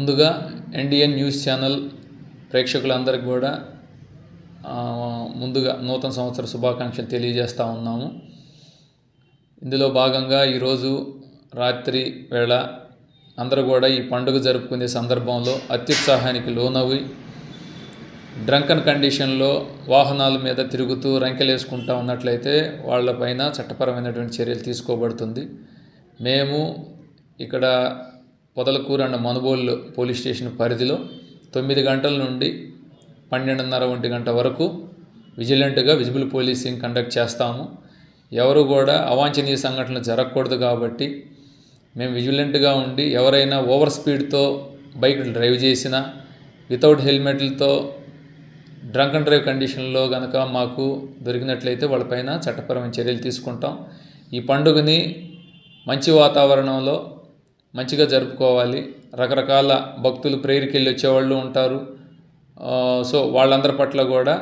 ముందుగా ఎన్డిఎన్ news channel ప్రేక్షకులందరికీ కూడా ముందుగా నూతన సంవత్సర శుభాకాంక్షలు తెలియజేస్తూ ఉన్నాము. ఇందులో భాగంగా ఈరోజు రాత్రి వేళ అందరూ కూడా ఈ పండుగ జరుపుకునే సందర్భంలో అత్యుత్సాహానికి లోనవి డ్రంకన్ కండిషన్లో వాహనాల మీద తిరుగుతూ రంకెలేసుకుంటూ ఉన్నట్లయితే వాళ్ళపైన చట్టపరమైనటువంటి చర్యలు తీసుకోబడుతుంది. మేము ఇక్కడ Podalakuru and Manubolu police station పరిధిలో తొమ్మిది గంటల నుండి పన్నెండున్నర ఒంటి గంట వరకు విజిలెంట్గా విజిబుల్ పోలీసింగ్ కండక్ట్ చేస్తాము. ఎవరు కూడా అవాంఛనీయ సంఘటనలు జరగకూడదు కాబట్టి మేము విజిలెంట్గా ఉండి ఎవరైనా ఓవర్ స్పీడ్తో బైక్ డ్రైవ్ చేసినా వితౌట్ హెల్మెట్లతో డ్రంక్ అండ్ డ్రైవ్ కండిషన్లో కనుక మాకు దొరికినట్లయితే వాళ్ళపైన చట్టపరమైన చర్యలు తీసుకుంటాం. ఈ పండుగని మంచి వాతావరణంలో మంచిగా జరుపుకోవాలి. రకరకాల భక్తులు ప్రేయర్కి వెళ్ళి వచ్చేవాళ్ళు ఉంటారు. సో వాళ్ళందరి పట్ల కూడా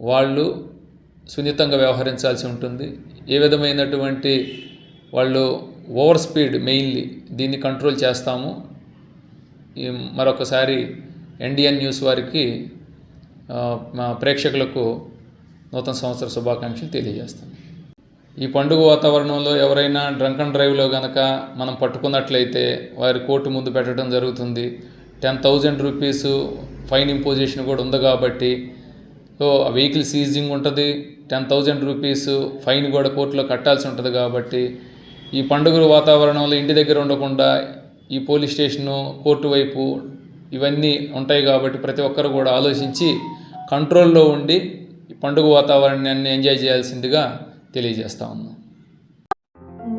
వాళ్ళు సున్నితంగా వ్యవహరించాల్సి ఉంటుంది. ఏ విధమైనటువంటి వాళ్ళు ఓవర్ స్పీడ్ మెయిన్లీ దీన్ని కంట్రోల్ చేస్తాము. మరొకసారి ఎన్డిఎన్ న్యూస్ వారికి మా ప్రేక్షకులకు నూతన సంవత్సర శుభాకాంక్షలు తెలియజేస్తాను. ఈ పండుగ వాతావరణంలో ఎవరైనా డ్రంక్ అండ్ డ్రైవ్లో కనుక మనం పట్టుకున్నట్లయితే వారి కోర్టు ముందు పెట్టడం జరుగుతుంది. Ten thousand rupees fine imposition కూడా ఉంది కాబట్టి సో ఆ వెహికల్ సీజింగ్ ఉంటుంది టెన్ థౌజండ్ రూపీస్ ఫైన్ కూడా కోర్టులో కట్టాల్సి ఉంటుంది కాబట్టి ఈ పండుగ వాతావరణంలో ఇంటి దగ్గర ఉండకుండా ఈ పోలీస్ స్టేషను కోర్టు వైపు ఇవన్నీ ఉంటాయి కాబట్టి ప్రతి ఒక్కరు కూడా ఆలోచించి కంట్రోల్లో ఉండి ఈ పండుగ వాతావరణాన్ని ఎంజాయ్ చేయాల్సిందిగా తెలియజేస్తా ఉన్నాం.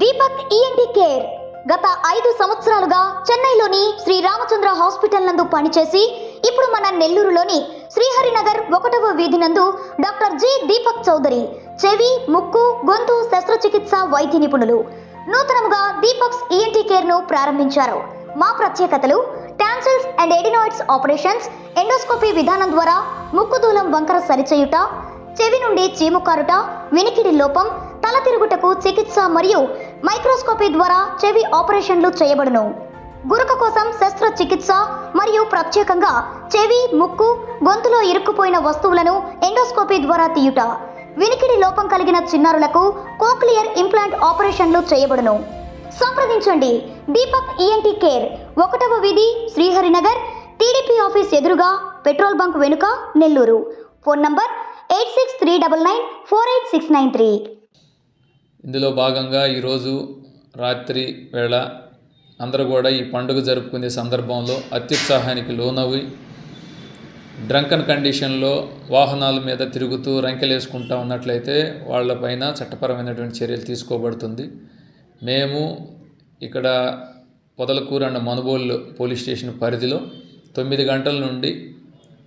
దీపక్ ఈఎన్టీ కేర్ గత ఐదు సంవత్సరాలుగా చెన్నైలోని శ్రీ రామచంద్ర హాస్పిటల్ నందు పనిచేసి ఇప్పుడు మన నెల్లూరులోని శ్రీహరినగర్ ఒకటవ వీధి నందు డాక్టర్ జి దీపక్ చౌదరి చెవి ముక్కు గొంతు శస్త్రచికిత్స వైద్య నిపుణులు. నూతనముగా దీపక్స్ ఈఎన్టీ కేర్ను ప్రారంభించారు. మా ప్రత్యేకతలు tonsils and adenoids operations endoscopy విధానం ద్వారా ముక్కు దూలం వంకర సరిచేయుట చెవి నుండి చీము కారుట వినికిడి లోపం తల తిరుగుటకు చికిత్స మరియు మైక్రోస్కోపీ ద్వారా చెవి ఆపరేషన్లు చేయబడును. గురక కోసం శస్త్రచికిత్స మరియు ప్రత్యేకంగా చెవి ముక్కు గొంతులో ఇరుక్కుపోయిన వస్తువులను ఎండోస్కోపీ ద్వారా తీయుట. వినికిడి లోపం కలిగిన చిన్నారులకు కోక్లియర్ ఇంప్లాంట్ ఆపరేషన్లు చేయబడును. సంప్రదించండి. దీపక్ ఈఎన్టీ కేర్ ఒకటవ వీధి శ్రీహరినగర్ టీడీపీ ఆఫీస్ ఎదురుగా పెట్రోల్ బంక్ వెనుక Nellore. Phone number eight six three double nine four eight six nine three. ఇందులో భాగంగా ఈరోజు రాత్రి వేళ అందరూ కూడా ఈ పండుగ జరుపుకునే సందర్భంలో అత్యుత్సాహానికి లోనవి డ్రంకన్ కండిషన్లో వాహనాల మీద తిరుగుతూ రంకెలేసుకుంటా ఉన్నట్లయితే వాళ్ళపైన చట్టపరమైనటువంటి చర్యలు తీసుకోబడుతుంది. మేము ఇక్కడ Podalakuru and Manubolu police station పరిధిలో తొమ్మిది గంటల నుండి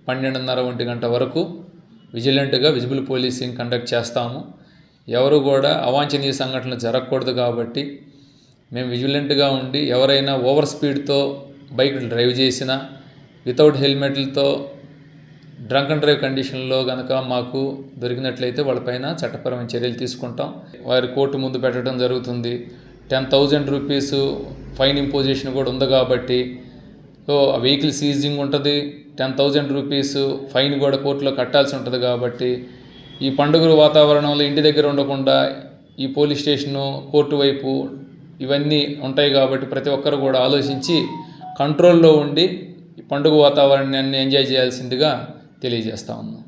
పన్నెండున్నర ఒంటి గంట వరకు విజిలెంట్గా విజిబుల్ పోలీసింగ్ కండక్ట్ చేస్తాము. ఎవరు కూడా అవాంఛనీయ సంఘటనలు జరగకూడదు కాబట్టి మేము విజిలెంట్గా ఉండి ఎవరైనా ఓవర్ స్పీడ్తో బైక్ డ్రైవ్ చేసినా వితౌట్ హెల్మెట్లతో డ్రంక్ అండ్ డ్రైవ్ కండిషన్లో కనుక మాకు దొరికినట్లయితే వాళ్ళపైన చట్టపరమైన చర్యలు తీసుకుంటాం. వారి కోర్టు ముందు పెట్టడం జరుగుతుంది. Ten thousand rupees fine imposition కూడా ఉంది కాబట్టి సో ఆ వెహికల్ సీజింగ్ ఉంటుంది. టెన్ థౌజండ్ రూపీస్ ఫైన్ కూడా కోర్టులో కట్టాల్సి ఉంటుంది కాబట్టి ఈ పండుగ వాతావరణంలో ఇంటి దగ్గర ఉండకుండా ఈ పోలీస్ స్టేషను కోర్టు వైపు ఇవన్నీ ఉంటాయి కాబట్టి ప్రతి ఒక్కరు కూడా ఆలోచించి కంట్రోల్లో ఉండి ఈ పండుగ వాతావరణాన్ని ఎంజాయ్ చేయాల్సిందిగా తెలియజేస్తా ఉన్నాం.